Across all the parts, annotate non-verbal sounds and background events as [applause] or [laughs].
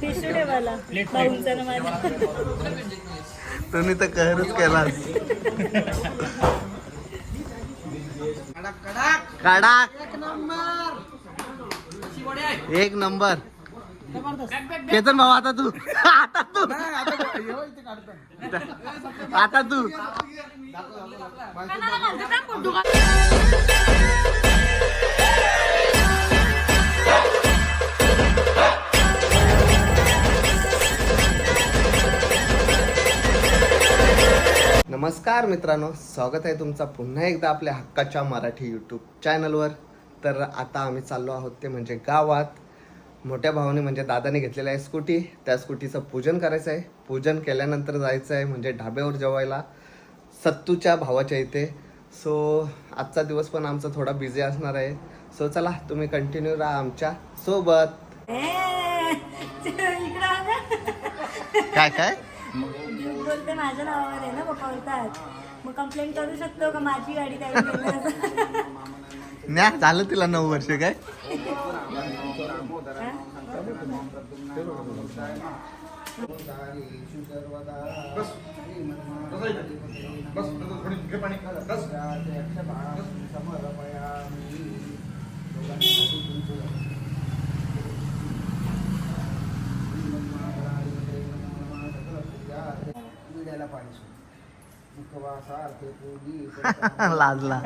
Tissue ठेवायला भाऊंचा ना माझ्या तुम्ही तर कहरच केलास कडक. एक नंबर. केतन भाऊ आता तू. [laughs] आता तू. आता तू. नमस्कार मित्रांनो स्वागत आहे तुमचा पुन्हा एकदा आपल्या हक्काच्या मराठी यूट्यूब चॅनलवर तर आता आम्ही चाललो आहोत ते म्हणजे गावात. मोठ्या भावाने म्हणजे दादाने घेतलेलं आहे स्कूटी. त्या स्कूटीचं पूजन करायचं आहे. पूजन केल्यानंतर जायचं आहे म्हणजे ढाब्यावर जेवायला. सत्तूच्या भावाच्या इथे. सो आजचा दिवस पण आमचा थोडा बिझी असणार आहे. सो चला तुम्ही कंटिन्यू राहा आमच्यासोबत. काय काय? माझ्या नावावर आहे ना पप्पा बोलतात. मग कंप्लेंट करू शकतो का? माझी गाडी न्या झालं तिला नऊ वर्ष काय? लाजला.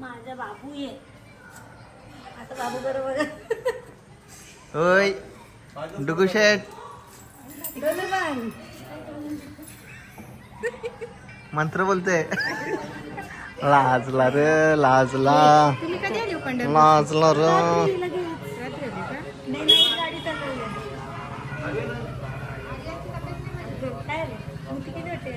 माझा बाबू ये. आता बाबू बरोबर. होय. डुगू पण मंत्र बोलते लाजला रे लाजला तुम्ही कधी आली पंढरपूर? लाजला रे. नाही नाही गाडी चालवली. काय रे? मग ती किती वाटते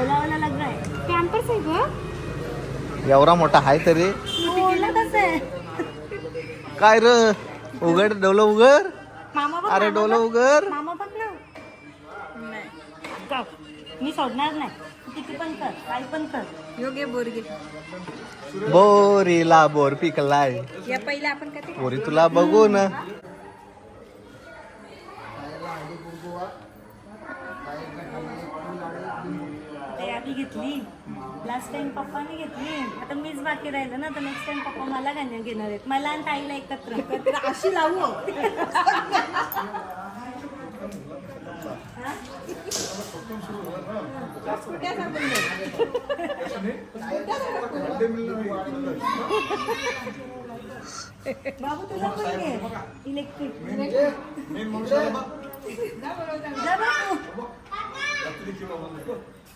ओला ओला लग्न आहे. कॅम्पस आहे ग. एवढा मोठा हाय तरी. आहे काय र? उघड डोलं उघड. मामा बघ अरे मामा डोलं बघ. उघड. मामा बघ ना नाही? मी सोडणार नाही. तू किती पण कर काही पण कर. योग्य बोरगे बोरीला बोर पिकलाय. या पहिले आपण कधी बोरी तुला बघू ना आता यादी घेतली लास्ट टाइम पप्पाने घेतली. आता मीच बाकी राहिलं ना तर नेक्स्ट टाइम पप्पा मला गाण्या घेणार आहेत. मला आणि ताईला एकत्र. एकत्र अशी लावू? बाबू तुझा पण घे. इलेक्ट्रिक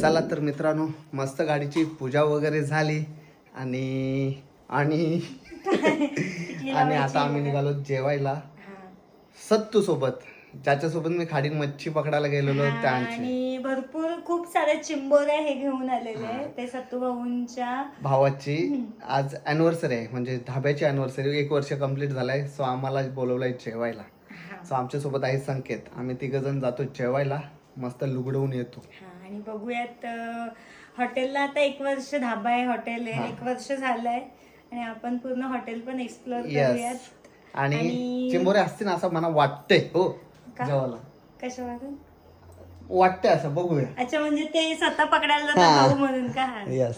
चला तर मित्रांनो मस्त गाडीची पूजा वगैरे झाली आणि आणि [laughs] आणि आता आम्ही निघालो जेवायला. सत्तू सोबत. ज्याच्यासोबत मी खाडीन मच्छी पकडायला गेलेलो त्यांची. आणि भरपूर खूप सारे चिंबोऱ्या हे घेऊन आलेले ते सत्तू भाऊंच्या भावाची आज अॅनिव्हर्सरी आहे. म्हणजे धाब्याची अॅनिव्हर्सरी एक वर्ष कंप्लीट झालंय सो आम्हाला बोलवलंय जेवायला. सो आमच्यासोबत आहे संकेत. आम्ही तिघ जण जातो जेवायला. मस्त लुगडवून येतो. हा, आणि बघूयात हॉटेलला आता एक वर्ष धाबा आहे हॉटेल आहे एक वर्ष झालंय आणि आपण पूर्ण हॉटेल पण एक्सप्लोर करूयात. आणि चिंबोरे असतील असं मला वाटतंय हो? जेवायला. कशावरून वाटतंय असं बघूया. अच्छा म्हणजे ते स्वतः पकडायला. जातात भाऊ म्हणून का. येस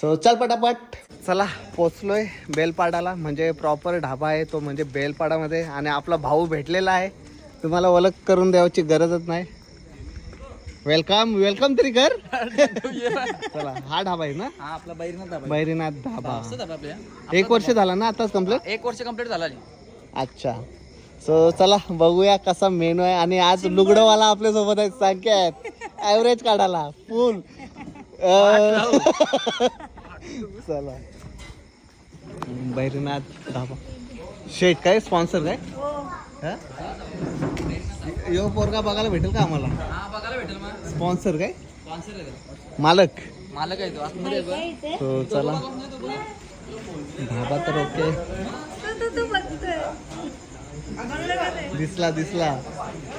सो चल पटापट. चला पोचलोय बेलपाडाला. म्हणजे प्रॉपर ढाबा आहे तो म्हणजे बेलपाडामध्ये. आणि आपला भाऊ भेटलेला आहे. तुम्हाला ओळख करून द्यायची गरजच नाही. वेलकम वेलकम तरी कर. [laughs] चला हा ढाबा आहे ना? हा आपला बैरनाथ धाबा बैरीनाथ ढाबा. आहे. धाबा आपल्या एक वर्ष झाला ना आताच कंप्लीट एक वर्ष कंप्लीट झाला अच्छा. सो चला बघूया कसा मेनू आहे. आणि आज लुगडवाला आपल्यासोबत आहेत. संख्या आहेत ऍव्हरेज काढायला फुल [laughs] चला. बैरनाथ धाबा शेट काय स्पॉन्सर काय? हो? यो पोरगा बघायला भेटेल का आम्हाला? स्पॉन्सर काय? मालक. मालक आहे तो. आहे हो चला. धाबा तर ओके? दिसला दिसला.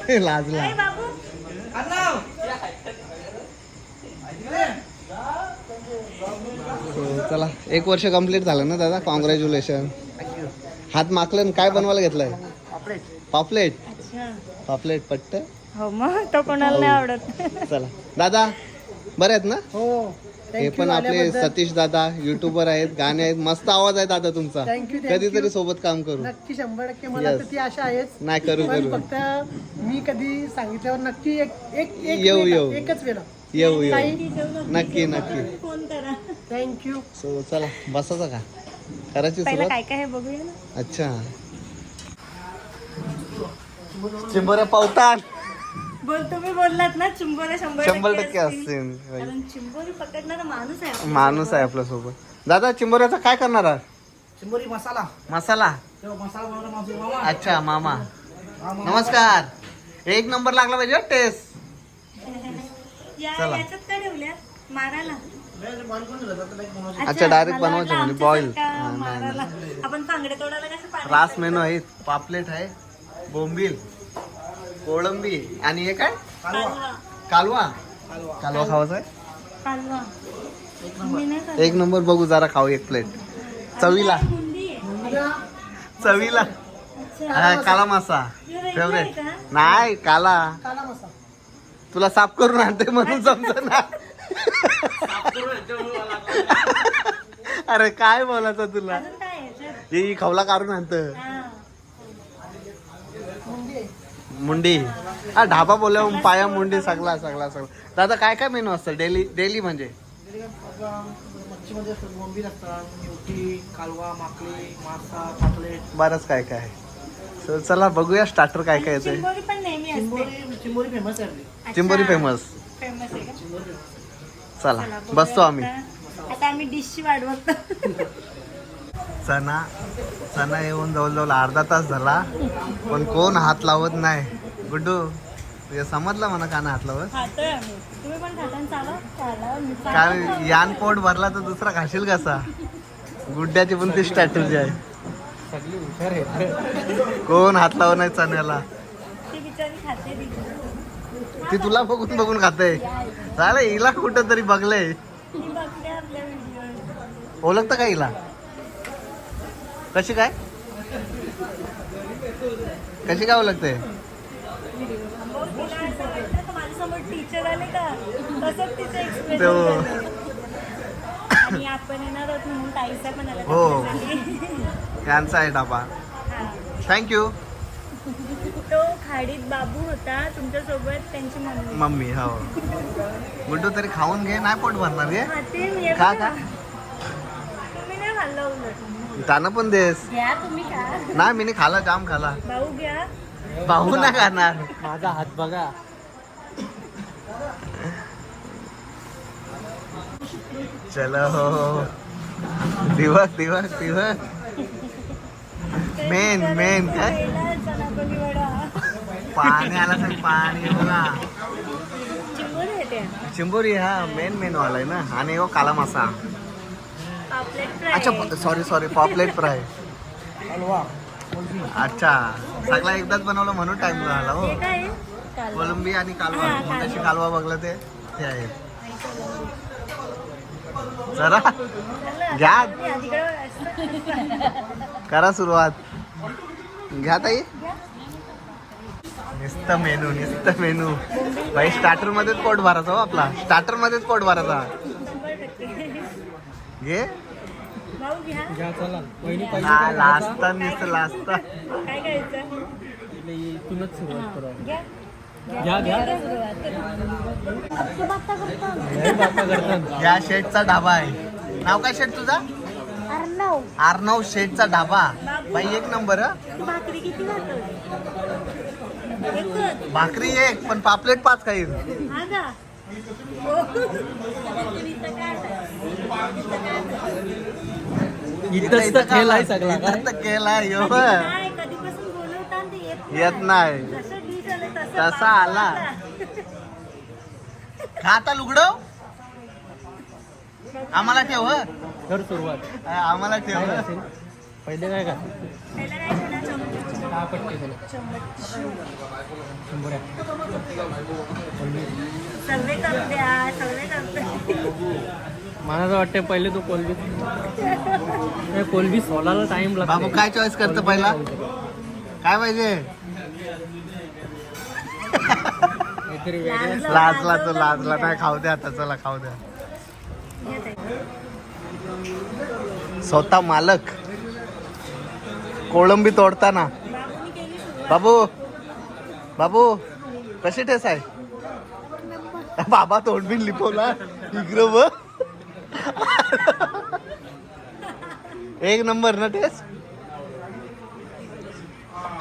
लाजला. ए, बाबू. So, चला. एक वर्ष कंप्लीट झालं ना दादा? कॉंग्रॅच्युलेशन हात माकलं काय बनवायला घेतलंय? पापलेट अच्छा. पापलेट पट्ट. हो मग तो कोणाला नाही आवडत. चला. दादा बरे आहेत ना? हो. हे पण आपले सतीश दादा युट्यूबर आहेत गाणे आहेत. मस्त आवाज आहे दादा तुमचा. कधीतरी. सोबत काम करू. नक्की शंभर टक्के. मला Yes. तर ती आशा आहेच. नाही करू पण करू. फक्त मी कधी सांगितल्यावर नक्की एक एक एक येऊ, वेळा, येऊ. एकच वेळा. येऊ येऊ. नक्की नक्की. फोन करा. थँक्यू सो चला बसायचं का? करायची पहिला सुरुवात? काय काय आहे बघूया ना. अच्छा. चिंबोऱ्या पावतात बोल तुम्ही बोललात ना चिंबोरे शंभर शंभर टक्के असतील. कारण चिंबोरी पकडणारा माणूस आहे. माणूस आहे आपल्यासोबत दादा चिंबोऱ्याचा काय करणार आहात? चिंबोरी मसाला. मसाला? मसाला बनवला माझा मामा. अच्छा मामा. नमस्कार. एक नंबर लागला पाहिजे टेस्ट. [laughs] या चला. याच्यात काय ठेवल्या? मारायला. अच्छा, direct मला बनवायचे वाटलं म्हणजे boil. आमच्यासारखा हा, नाही, मारायला. आपण बांगडे तोडायला कसं पाणी रास मेनू आहेत पापलेट आहे बोंबील. कोळंबी. आणि हे काय? कालवा. कालवा. कालवा. खावाचा आहे? कालवा. एक नंबर. बघू जरा खाऊ एक प्लेट. चवीला. चवीला. हा, काला मासा. फेवरेट? नाही काला. तुला साफ करून आणते म्हणून समज ना अरे काय बोलायचं तुला? ही खवला काढून आणत हा. मुंडी. हा ढाबा बोलल्यावर पाया मुंडी सगळा सगळा सगळा. दादा काय काय मेनू असतं? डेली डेली म्हणजे? मच्छीमध्ये असतात बोंबील असतात मोठी कालवा माकली मासा पापलेट बरंच काय काय. आहे चला बघूया स्टार्टर काय काय येते चिंबोरी पण नेहमी असते. चिंबोरी चिंबोरी फेमस आहे आपली. अच्छा. चिंबोरी फेमस फेमस आहे का? चला चला, बघूया बसतो आम्ही. आता. आता आम्ही डिशची वाट [laughs] चना चना येऊन जवळजवळ अर्धा तास झाला पण कोण हात लावत नाही. गुड्डू तुझ्या समजलं म्हणा का ना हात लावत? काय यान पोट भरला तर दुसरा खाशील कसा? गुड्ड्याची पण ती स्ट्रॅटेजी आहे. कोण हात लावत नाही चण्याला ती बिचारी खाते ती. ती तुला बघून बघून खाते. चालेल हिला कुठं तरी बघलंय. ती बघते आपल्या व्हिडिओ ओळखतं का हिला? कशी काय? कशी काय ओळखते? माझ्यासमोर टीचर आले का तसंच तिचं एक्सप्रेशन तो- आणि आपण येणार आहोत म्हणून ताईचा पण आला हो. त्याच्यासाठी. यांचा आहे डाबा. थँक्यू तो खाडीत बाबू होता तुमच्यासोबत त्यांची मम्मी. मम्मी हो. गुड्डू तरी खाऊन घे नाही पोट भरणार घे मी खा. का तुम्ही नाही खाल्लं उलट. त्यानं पण देस. घ्या तुम्ही खा. नाही मी खाला जाम खाला. भाऊ घ्या. भाऊ नाही खाणार. माझा हात बघा. चलो. दिवस दिवस दिवस. मेन मेन. काय? पाणी आला तर पाणी हे बघा चिंबोरी येते चिंबोरी हा मेन मेनू आलाय ना. आणि हो काला मासा. अच्छा सॉरी सॉरी पॉपलेट फ्राय हलवा. अच्छा सगळा एकदाच बनवलं म्हणून टाइम झाला हो. आहे? कोलंबी आणि कालवा. कालवा. मोठ्याशी कालवा. बघलं ते. ते आहेत जरा घ्या. करा सुरुवात. घ्या ताई. नुसतं मेनू नुसतं मेनू. भाई स्टार्टर मध्येच पोट भरायचा हो आपला. स्टार्टर मध्येच पोट भरायचा. घे घ्या. चला. पहिली काय इथूनच सुरुवात करू घ्या. घ्या. या शेटचा ढाबा आहे. नाव काय शेट तुझा? अर्णव आर्नव शेठचा ढाबा. बाई एक नंबर हं. भाकरी किती भाकरी एक पण पापलेट पाच काही. [laughs] इथंच तर खेळ आहे सगळा. काय तर केला यो. नाही कधीपासून बोलवता आणि ते येत नाही. जसं डिश आलं तसं तसा आला. खाता लुगडव आम्हाला ठेव हं. तर सुरुवात. आम्हाला ठेव हं. पहिले काय का? काय दहा शंभर आहे. सर्वे करू द्या सर्वे करते मला असं वाटतं पहिले तू कोलबी कोलबी सोलायला टाइम लागतो. बाबू काय चॉईस करतो पहिला? काय पाहिजे? लाजला तो लाजला नाही खाऊ द्या आता चला खाऊ द्या स्वतः मालक. कोळंबी तोडताना. बाबू बाबू कशी टेस आहे? बाबा तोंडबीन लिपवला इकडं व [laughs] एक नंबर ना टेस्ट?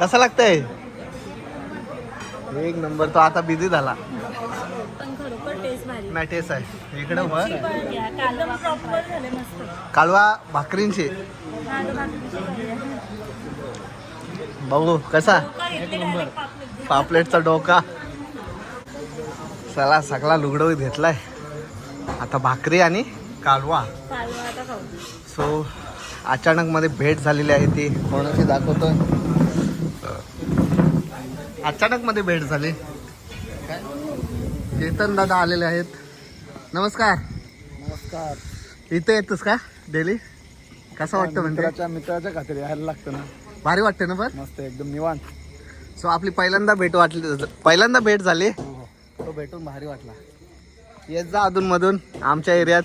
कसा लागतंय? एक नंबर तो आता बिझी झाला. पण खरोखर टेस्ट भारी. नाही टेस्ट आहे. इकडं वर पण घ्या कालवण प्रॉपर झाले मस्त. कालवा भाकरींची. बघू कसा. पापलेटचा डोका. चला सगळा लुगडो घेतलाय. आता भाकरी आणि कालवा. सो अचानक मध्ये भेट झालेली आहे ती. कोणाची दाखवतोय? अचानक मध्ये भेट झाली. केतन दादा आलेले आहेत. नमस्कार. नमस्कार. इथे येतोस का डेली? कसं वाटतं म्हणजे? मित्राच्या मित्राच्या खात्री यायला लागतं ना. भारी वाटतं ना पण? मस्त एकदम निवांत. सो आपली पहिल्यांदा भेट वाटली पहिल्यांदा भेट झाली? तो भेटून भारी वाटला. येत जा अधून मधून आमच्या एरियात.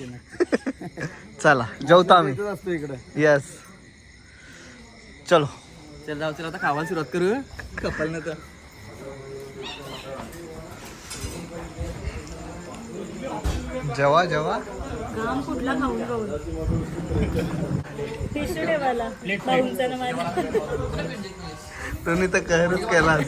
चला जेवतो आम्ही. असतो इकडे. येस चलो. चल जाऊ चल आता खावायला सुरुवात करू. कपाल तर. जेवा जेवा. घाम कुठला खाऊन खाऊन? टिश्यू ठेवायला. भाऊंचा ना माझ्या. तुम्ही तर कहरच केलास.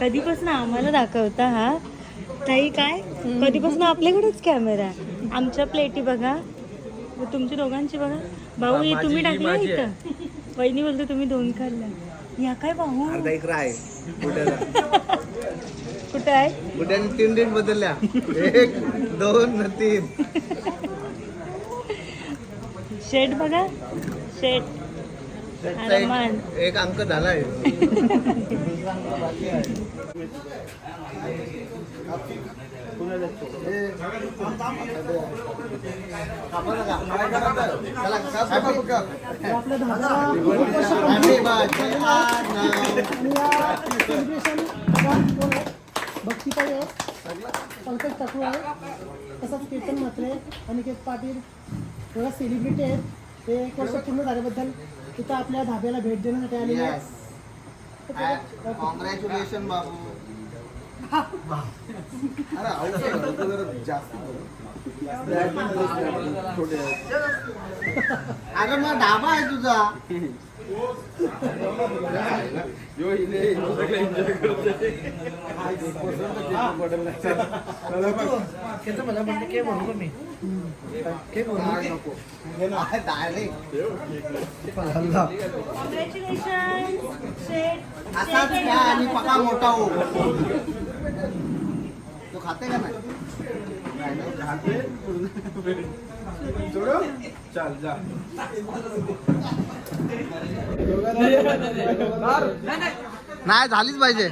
कधीपासून आम्हाला दाखवता हा? ताई काय? कधीपासून आपल्याकडेच कॅमेरा आहे. आमच्या प्लेटी बघा. तुमच्या दोघांची बघा. भाऊ हे तुम्ही टाकलं इथं? वहिनी बोलतो तुम्ही दोन खाल्ल्या या काय भाऊ? अर्धा इकडं आहे. कुठे आहे? बुड्याने तीन दिन बदलल्या. एक दोन न तीन. शेट बघा. शेट. त्याचा एक- आरामान. एक अंक झालाय [laughs] भक्तीताई आहे पंकज ठाकूर आहे तसंच कीर्तन म्हात्रे अनिकेत पाटील थोडा सेलिब्रिटी आहेत ते एक वर्ष पूर्ण झाल्याबद्दल तिथं आपल्या धाब्याला भेट देण्यासाठी आलेले आहे कॉंग्रॅच्युलेशन बाबू अरे मग ढाबा आहे तुझा. केलं मला म्हणलं म्हणू का मी म्हणू असाच घ्या आणि पका मोठा हो. तो खाते का नाही? नाही झालीच पाहिजे.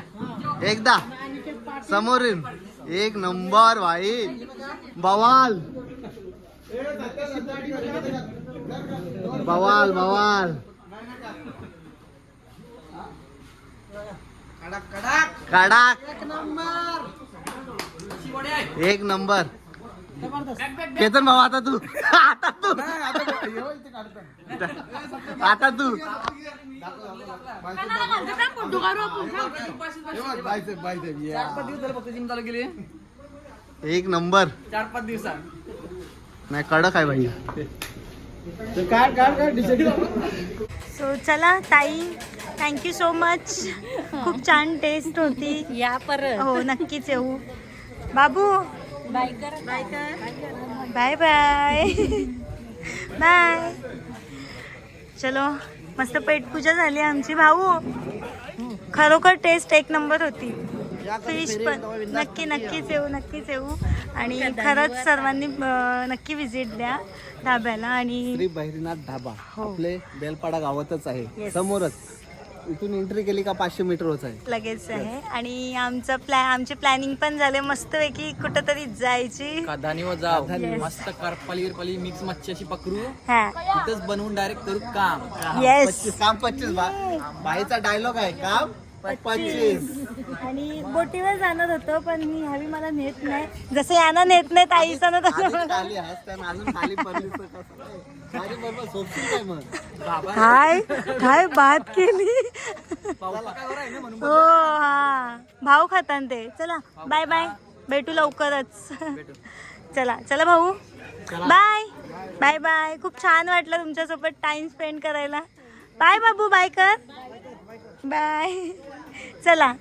एकदा. समोरील एक नंबर भाई बवाल. बवाल बवाल. कडक एक नंबर. जबरदस्त. केतन भाऊ आता तू. आता तू. आता तू चार पाच दिवस झाले फक्त जिम चालू केली एक नंबर. चार पाच दिवसात नाही कडक आहे भाई काय काय काय? सो चला ताई. थँक्यू सो मच खूप छान टेस्ट होती. या परत. हो नक्कीच येऊ. बाबू. बाय कर. बाय कर. बाय बाय बाय चलो मस्त पेटपूजा झाली आमची. भाऊ खरोखर टेस्ट एक नंबर होती. फिश पण. नक्की नक्कीच येऊ नक्कीच येऊ. आणि खरंच सर्वांनी नक्की विजिट द्या धाब्याला आणि श्री बहिरीनाथ ढाबा. हो. आपले बेलपाडा गावातच आहे. Yes. समोरच. इथून एंट्री केली का पाचशे मीटरच आहे? लगेच आहे. आणि आमचं प्लॅ आमचे प्लॅनिंग पण झाले मस्तपैकी. कुठंतरी जायची. Yes. मस्त करपाली विरपाली मिक्स मच्छी अशी पकडू. हा. तिथंच बनवून डायरेक्ट करू काम. पच्चीस काम पच्चीस बा- बाईचा डायलॉग आहे. काम आणि बोटीवर जाणार होतो पण मी ह्यावी मला नेत नाही. जसं यांना नेत नाही ताईचा ना तसं काय? काय बात केली. हो हा. भाऊ खातान ते. चला बाय बाय. भेटू लवकरच. चला चला भाऊ. बाय. Bye bye. खूप छान वाटलं तुमच्यासोबत टाइम स्पेंड करायला. बाय बाबू. बाय कर. बाय. चला